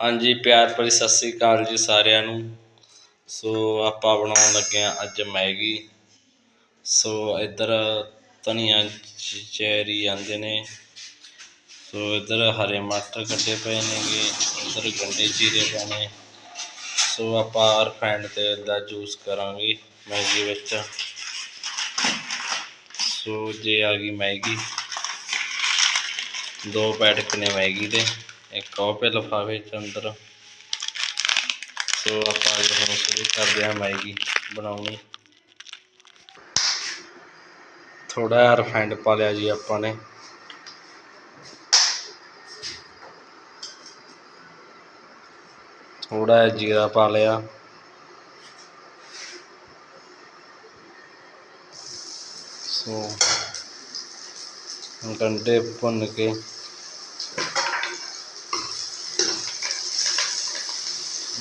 ਹਾਂਜੀ, ਪਿਆਰ ਭਰੀ ਸਤਿ ਸ੍ਰੀ ਅਕਾਲ ਜੀ ਸਾਰਿਆਂ ਨੂੰ। ਸੋ ਆਪਾਂ ਬਣਾਉਣ ਲੱਗੇ ਹਾਂ ਅੱਜ ਮੈਗੀ। ਸੋ ਇੱਧਰ ਧਨੀਆ ਚੈਰੀ ਜਾਂਦੇ ਨੇ। ਸੋ ਇੱਧਰ ਹਰੇ ਮਟਰ ਕੱਟੇ ਪਏ ਨੇਗੇ, ਇੱਧਰ ਗੰਡੇ ਚੀਰੇ ਪਏ ਨੇ ਸੋ ਆਪਾਂ ਰਿਫਾਈਂਡ ਤੇਲ ਦਾ ਯੂਜ਼ ਕਰਾਂਗੇ ਮੈਗੀ ਵਿੱਚ। ਸੋ ਜੇ ਆ ਗਈ ਮੈਗੀ। ਦੋ ਪੈਟਕ ਨੇ ਮੈਗੀ ਦੇ। ਇੱਕ ਉਹ ਪੇ ਲਿਫਾਫੇ ਚ ਅੰਦਰ। ਸੋ ਆਪਾਂ ਅੱਜ ਹੁਣ ਸ਼ੁਰੂ ਕਰਦੇ ਹਾਂ ਮੈਗੀ ਬਣਾਉਣੀ। ਥੋੜਾ ਜਿਹਾ ਰਿਫਾਈਂਡ ਪਾ ਲਿਆ ਜੀ ਆਪਾਂ ਨੇ। ਥੋੜਾ ਜਿਹਾ ਜੀਰਾ ਪਾ ਲਿਆ। ਸੋ ਗੰਡੇ ਭੁੰਨ ਕੇ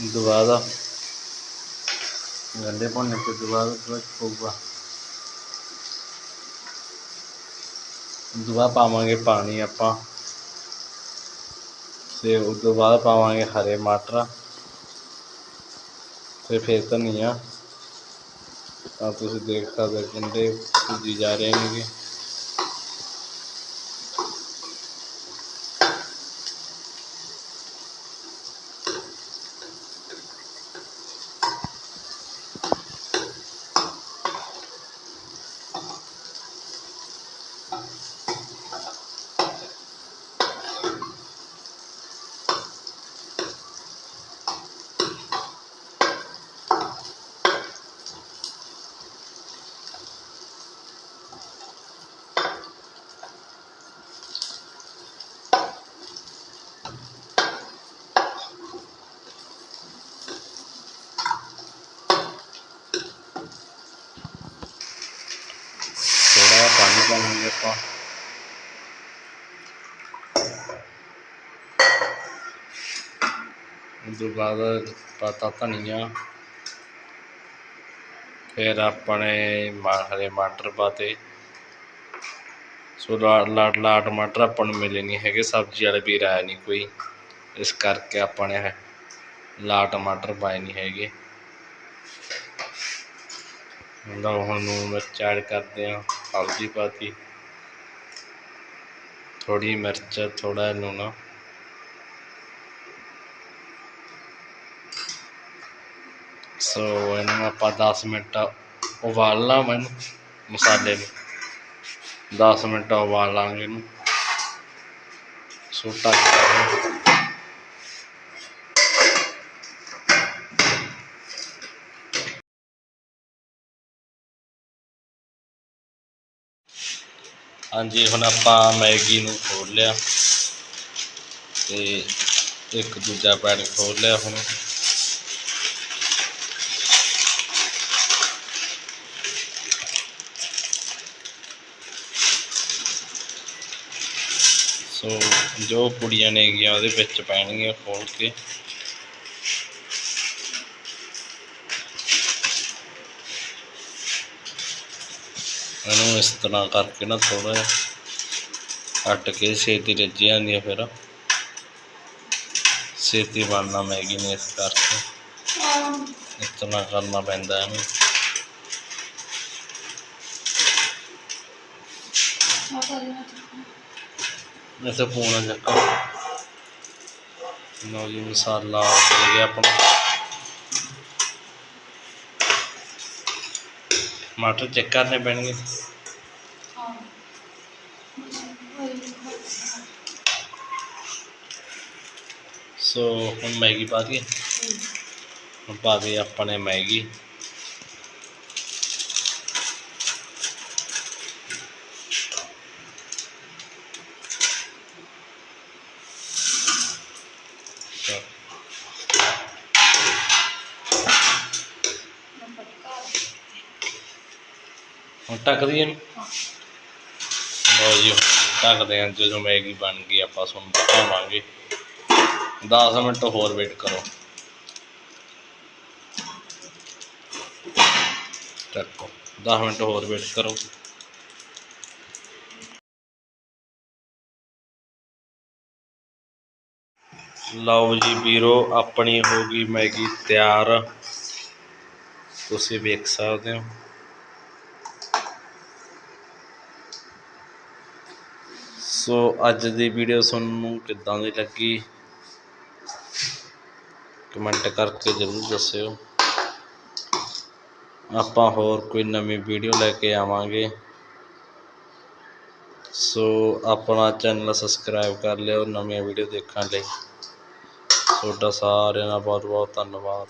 ਦੁਬਾਰਾ ਗੰਡੇ ਭੁੰਨ ਕੇ ਦੁਬਾਰਾ ਥੋੜਾ ਪਊਗਾ। ਦੁਬਾਰਾ ਪਾਵਾਂਗੇ ਪਾਣੀ ਆਪਾਂ। ਤੇ ਉਸ ਤੋਂ ਬਾਅਦ ਪਾਵਾਂਗੇ ਹਰੇ ਮਟਰ। ਤੇ ਫਿਰ ਧਨੀਆ। ਤਾਂ ਤੁਸੀਂ ਦੇਖ ਸਕਦੇ ਹੋ ਗੰਡੇ ਭੁੱਜੀ ਜਾ ਰਹੇ ਨੇਗੇ ਥੋੜਾ ਜਿਹਾ ਆਪਾਂ। ਉਸ ਤੋਂ ਬਾਅਦ ਪਾਤਾ ਧਨੀਆ ਫਿਰ ਆਪਣੇ ਹਰੇ ਮਟਰ ਪਾਤੇ। ਸੋ ਲਾ ਲਾ ਲਾ ਟਮਾਟਰ ਆਪਾਂ ਨੂੰ ਮਿਲੇ ਨਹੀਂ ਹੈਗੇ, ਸਬਜ਼ੀ ਵਾਲੇ ਵੀਰ ਆਇਆ ਨਹੀਂ ਕੋਈ। ਇਸ ਕਰਕੇ ਆਪਾਂ ਨੇ ਲਾ ਟਮਾਟਰ ਪਾਏ ਨਹੀਂ ਹੈਗੇ। ਲਓ ਹੁਣ ਨੂੰ ਮਿਰਚ ਐਡ ਕਰਦੇ ਹਾਂ ਹਲਦੀ ਪਾਤੀ ਥੋੜੀ ਮਿਰਚ ਥੋੜਾ ਲੂਣ। ਸੋ ਇਹਨੂੰ ਆਪਾਂ 10 ਮਿੰਟ ਉਬਾਲਣਾ ਮੈਨੂੰ ਮਸਾਲੇ ਨੂੰ। 10 ਮਿੰਟ ਉਬਾਲ ਲਾਂਗੇ ਇਹਨੂੰ। ਸੋ ਹਾਂਜੀ, ਹੁਣ ਆਪਾਂ ਮੈਗੀ ਨੂੰ ਖੋਲ ਲਿਆ ਤੇ ਇੱਕ ਦੂਜਾ ਪੈਨ ਖੋਲ ਲਿਆ ਹੁਣ। ਸੋ ਜੋ ਕੁੜੀਆਂ ਨੇਗੀਆਂ ਉਹਦੇ ਵਿੱਚ ਪੈਣਗੀਆਂ ਖੋਲ ਕੇ। ਇਹਨੂੰ ਇਸ ਤਰ੍ਹਾਂ ਕਰਕੇ ਨਾ ਥੋੜਾ ਜਿਹਾ ਅੱਟ ਕੇ ਛੇਤੀ ਰੱਜੀ ਜਾਂਦੀ ਹੈ ਫਿਰ। ਛੇਤੀ ਬਣਨਾ ਮੈਗੀ ਨੇ ਇਸ ਕਰਕੇ। ਇਸ ਤਰ੍ਹਾਂ ਕਰਨਾ ਪੈਂਦਾ ਇਹਨੂੰ। ਵੈਸੇ ਪੂਣਾ ਚੱਕਾ। ਲਓ ਜੀ, ਮਸਾਲਾ ਪੈ ਗਿਆ ਆਪਣਾ। ਟਮਾਟਰ ਚੈੱਕ ਕਰਨੇ ਪੈਣਗੇ। ਸੋ ਹੁਣ ਮੈਗੀ ਪਾ ਦਈਏ। ਹੁਣ ਪਾ ਦੇ ਆਪਾਂ ਨੇ ਮੈਗੀ। ਹੁਣ ਢੱਕ ਦਈਏ ਇਹਨੂੰ ਲਓ ਜੀ, ਢੱਕਦੇ ਹਾਂ ਜਦੋਂ ਮੈਗੀ ਬਣ ਗਈ, ਆਪਾਂ ਤੁਹਾਨੂੰ ਦਿਖਾਵਾਂਗੇ 10 ਮਿੰਟ ਹੋਰ ਵੇਟ ਕਰੋ। ਚੱਕੋ 10 ਮਿੰਟ ਹੋਰ ਵੇਟ ਕਰੋ। ਲਓ ਜੀ ਵੀਰੋ, ਆਪਣੀ ਹੋ ਗਈ ਮੈਗੀ ਤਿਆਰ। ਤੁਸੀਂ ਵੇਖ ਸਕਦੇ ਹੋ। ਸੋ ਅੱਜ ਦੀ ਵੀਡੀਓ ਤੁਹਾਨੂੰ ਕਿੱਦਾਂ ਦੀ ਲੱਗੀ? ਕਮੈਂਟ ਕਰਕੇ ਜ਼ਰੂਰ ਦੱਸਿਓ। ਆਪਾਂ ਹੋਰ ਕੋਈ ਨਵੀਂ ਵੀਡੀਓ ਲੈ ਕੇ ਆਵਾਂਗੇ। ਸੋ, ਆਪਣਾ ਚੈਨਲ ਸਬਸਕ੍ਰਾਈਬ ਕਰ ਲਿਓ ਨਵੀਆਂ ਵੀਡੀਓ ਦੇਖਣ ਲਈ। ਤੁਹਾਡਾ ਸਾਰਿਆਂ ਦਾ ਬਹੁਤ ਬਹੁਤ ਧੰਨਵਾਦ।